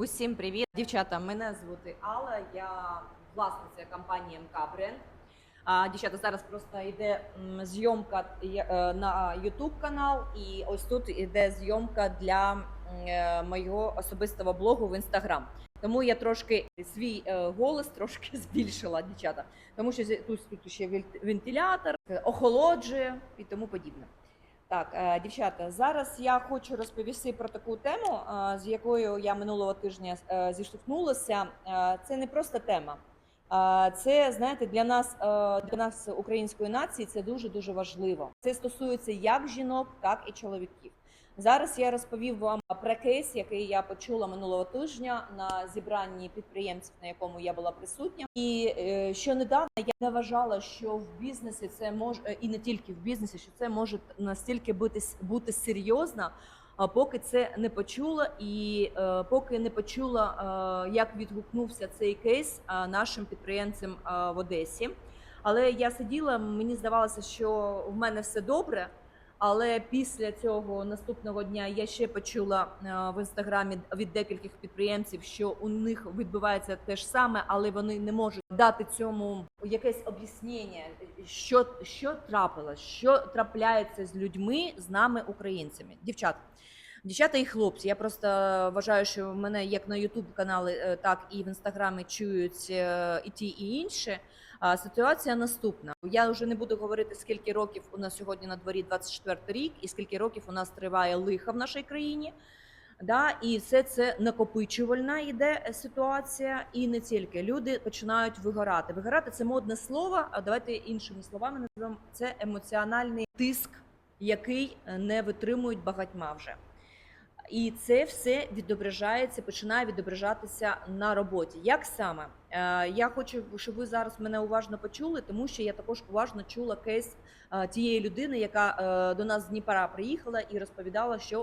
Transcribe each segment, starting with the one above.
Усім привіт, дівчата. Мене звати Алла. Я власниця компанії МК Бренд. А, дівчата, зараз просто йде зйомка е, на YouTube канал, і ось тут іде зйомка для е, моєго особистого блогу в Instagram. Тому я трошки свій е, голос трошки збільшила, дівчата, тому що тут, тут ще вентилятор, охолоджує і тому подібне. Так, е, дівчата, зараз я хочу розповісти про таку тему, е, з якою я минулого тижня е, зіштовхнулася. Це не просто тема. Це знаєте, для нас, для нас, української нації, це дуже дуже важливо. Це стосується як жінок, так і чоловіків. Зараз я розповів вам про кейс, який я почула минулого тижня на зібранні підприємців, на якому я була присутня. І е, що недавно я не вважала, що в бізнесі це може і не тільки в бізнесі, що це може настільки бути бути серйозно, поки це не почула, і е, поки не почула, е, як відгукнувся цей кейс нашим підприємцям в Одесі. Але я сиділа, мені здавалося, що в мене все добре. Але після цього наступного дня я ще почула е, в інстаграмі від декількох підприємців, що у них відбувається те ж саме, але вони не можуть дати цьому якесь об'яснення, що, що трапилось, що трапляється з людьми, з нами, українцями. Дівчата. Дівчата і хлопці. Я просто вважаю, що мене як на Ютуб канали, е, так і в інстаграмі чують е, і ті, і інші. Ситуація наступна. Я вже не буду говорити, скільки років у нас сьогодні на дворі 24 рік, і скільки років у нас триває лиха в нашій країні. Да, і все це накопичувальна йде е, ситуація, і не тільки люди починають вигорати. Вигорати це модне слово. А давайте іншими словами називаємо це емоціональний тиск, який е, не витримують багатьма вже. І це все відображається, починає відображатися на роботі. Як саме? Е, Я хочу, щоб ви зараз мене уважно почули, тому що я також уважно чула кейс е, тієї людини, яка е, до нас з Дніпра приїхала і розповідала, що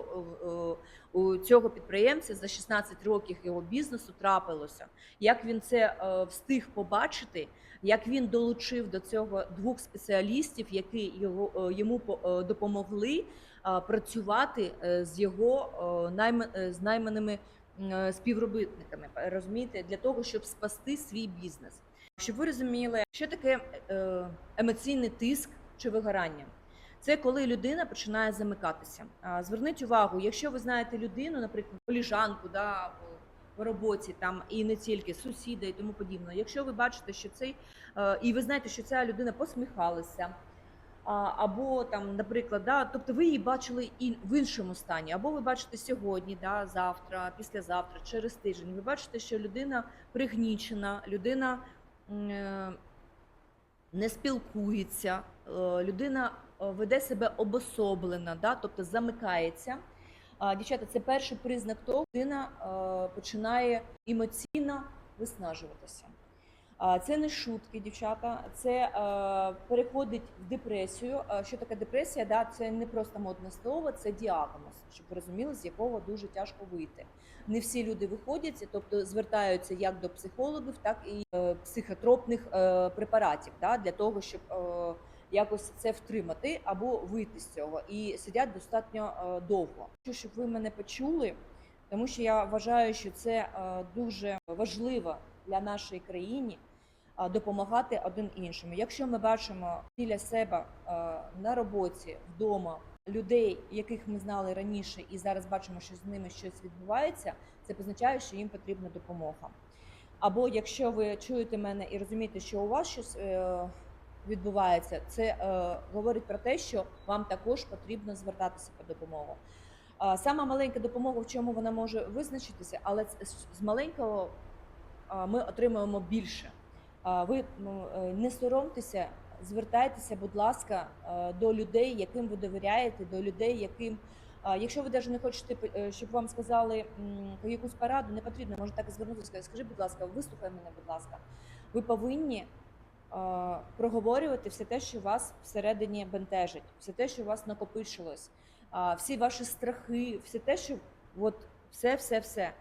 у цього підприємця за 16 років його бізнесу трапилося. Як він це встиг побачити, як він долучив до цього двох спеціалістів, які його йому по- допомогли працювати з його з найманими співробітниками, розумієте, для того, щоб спасти свій бізнес. Щоб ви розуміли, що таке е, емоційний тиск чи вигорання. Це коли людина починає замикатися. Зверніть увагу, якщо ви знаєте людину, наприклад, коліжанку, да, в роботі там і не тільки сусіда і тому подібне. Якщо ви бачите, що цей е, і ви знаєте, що ця людина посміхалася, або там, наприклад, да, тобто ви її бачили і в іншому стані, або ви бачите сьогодні, да, завтра, післязавтра, через тиждень. Ви бачите, що людина пригнічена, людина е, не спілкується, е, людина е, веде себе обособлено, да, тобто замикається. Дівчата, це перший признак того, що людина починає емоційно виснажуватися. Це не шутки, дівчата. Це е, переходить в депресію. А Що таке депресія? Да, це не просто модне слово, це діагноз, щоб ви розуміли, з якого дуже тяжко вийти. Не всі люди виходять, тобто звертаються як до психологів, так і е, психотропних е, препаратів, да, для того, щоб е, якось це втримати або вийти з цього. І сидять достатньо е, довго. Хочу, щоб ви мене почули, тому що я вважаю, що це е, дуже важливо для нашої країни допомагати один іншому. Якщо ми бачимо біля себе на роботі, вдома людей, яких ми знали раніше, і зараз бачимо, що з ними щось відбувається, це позначає, що їм потрібна допомога. Або якщо ви чуєте мене і розумієте, що у вас щось е, відбувається, це е, говорить про те, що вам також потрібно звертатися по допомогу. Сама маленька допомога, в чому вона може визначитися, але з- маленького ми отримуємо більше. Ви ну, е, не соромтеся, звертайтеся, будь ласка, е, до людей, яким ви довіряєте, до людей, яким. Якщо ви навіть не хочете, е, щоб вам сказали якусь пораду, не потрібно, може так і звернутися, скажи, будь ласка, вислухай мене, будь ласка. Ви повинні проговорювати все те, що вас всередині бентежить, все те, що у вас накопичилось, всі ваші страхи, все те, що от все, все, все.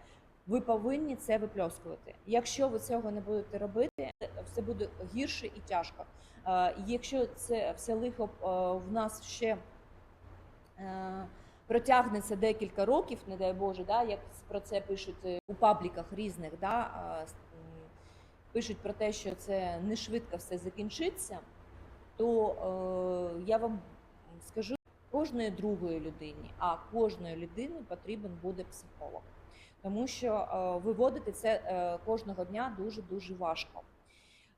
Ви повинні це випльоскувати. Якщо ви цього не будете робити, все буде гірше і тяжко. Е, Якщо це все лихо е, в нас ще е, протягнеться декілька років, не дай Боже, да, як про це пишуть у пабліках різних, да, пишуть про те, що це не швидко все закінчиться, то я вам скажу кожної другої людині, а кожної людини потрібен буде психолог. Тому що виводити це кожного дня дуже дуже важко.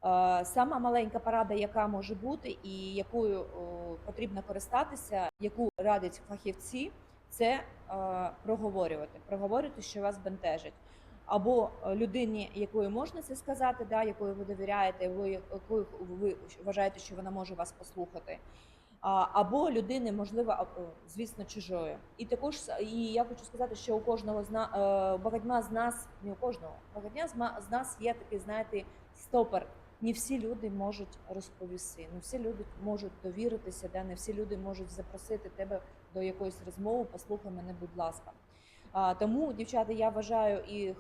Е, Сама маленька порада, яка може бути, і якою е, потрібно користатися, яку радять фахівці, це е, проговорювати, проговорювати, що вас бентежить. Або людині, якої можна це сказати, да, якої ви довіряєте, ви якою ви вважаєте, що вона може вас послухати. Або людини, можливо, звісно, чужої. І також і я хочу сказати, що у кожного з на е, багатьма з нас, не у кожного, багатьма з нас є такий, знаєте, стопор. Не всі люди можуть розповісти, не всі люди можуть довіритися, да, не всі люди можуть запросити тебе до якоїсь розмови. Послухай мене, будь ласка. А, тому, дівчата, я вважаю і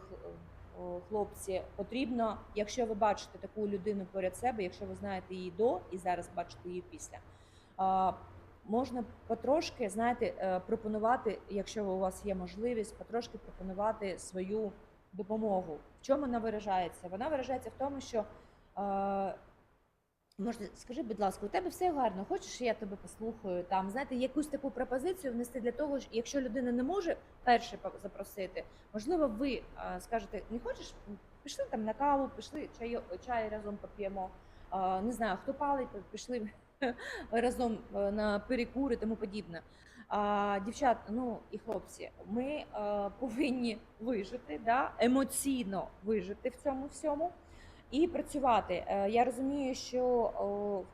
хлопці, потрібно, якщо ви бачите таку людину поряд себе, якщо ви знаєте її до і зараз бачите її після. А, Можна потрошки, знаєте, е, пропонувати, якщо у вас є можливість, потрошки пропонувати свою допомогу. В чому вона виражається? Вона виражається в тому, що Можна, скажи, будь ласка, у тебе все гарно, хочеш, я тебе послухаю? Там знаєте, якусь таку пропозицію внести для того, що якщо людина не може перше запросити, можливо, ви е, скажете, не хочеш, пішли там на каву, пішли чай, чай разом поп'ємо. Е, не знаю, хто палить, пішли разом е, на перекури, тому подібне. А, дівчат, ну і хлопці, ми е, повинні вижити, да, емоційно вижити в цьому всьому і працювати. Е, Я розумію, що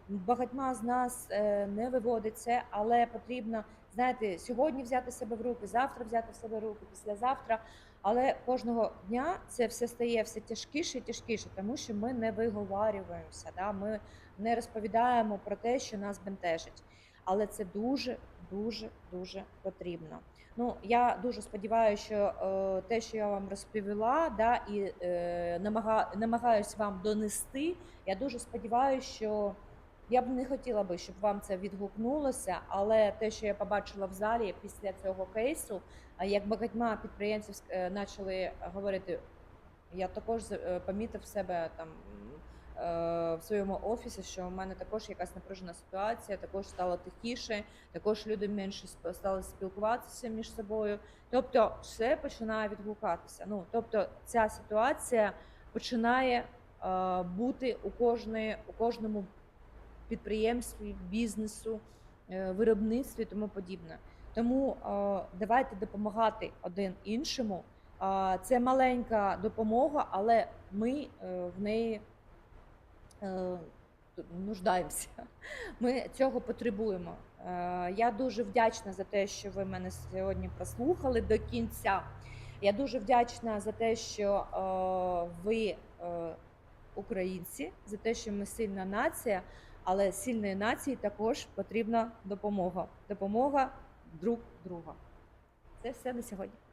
багатьма з нас е, не виводить це, але потрібно знаєте, сьогодні взяти себе в руки, завтра взяти себе в руки, післязавтра. Але кожного дня це все стає все тяжкіше і тяжкіше, тому що ми не виговарюємося, да? ми не розповідаємо про те, що нас бентежить. Але це дуже, дуже, дуже потрібно. Ну, я дуже сподіваюся, що е, те, що я вам розповіла, да, і е, намага, намагаюсь вам донести. Я дуже сподіваюся, що я б не хотіла би, щоб вам це відгукнулося, але те, що я побачила в залі після цього кейсу, як багатьма підприємців е, почали говорити, я також е, помітив себе там е, в своєму офісі, що в мене також якась напружена ситуація, також стало тихіше, також люди менше стали спілкуватися між собою. Тобто, все починає відгукатися. Ну тобто, ця ситуація починає е, бути у кожної, у кожному підприємстві, бізнесу, е, виробництві і тому подібне. Тому е, давайте допомагати один іншому. Е, Це маленька допомога, але ми е, в неї е, нуждаємося. Ми цього потребуємо. Е, Я дуже вдячна за те, що ви мене сьогодні прослухали до кінця. Я дуже вдячна за те, що е, ви е, українці, за те, що ми сильна нація, але сильної нації також потрібна допомога. Допомога друг друга. Це все на сьогодні.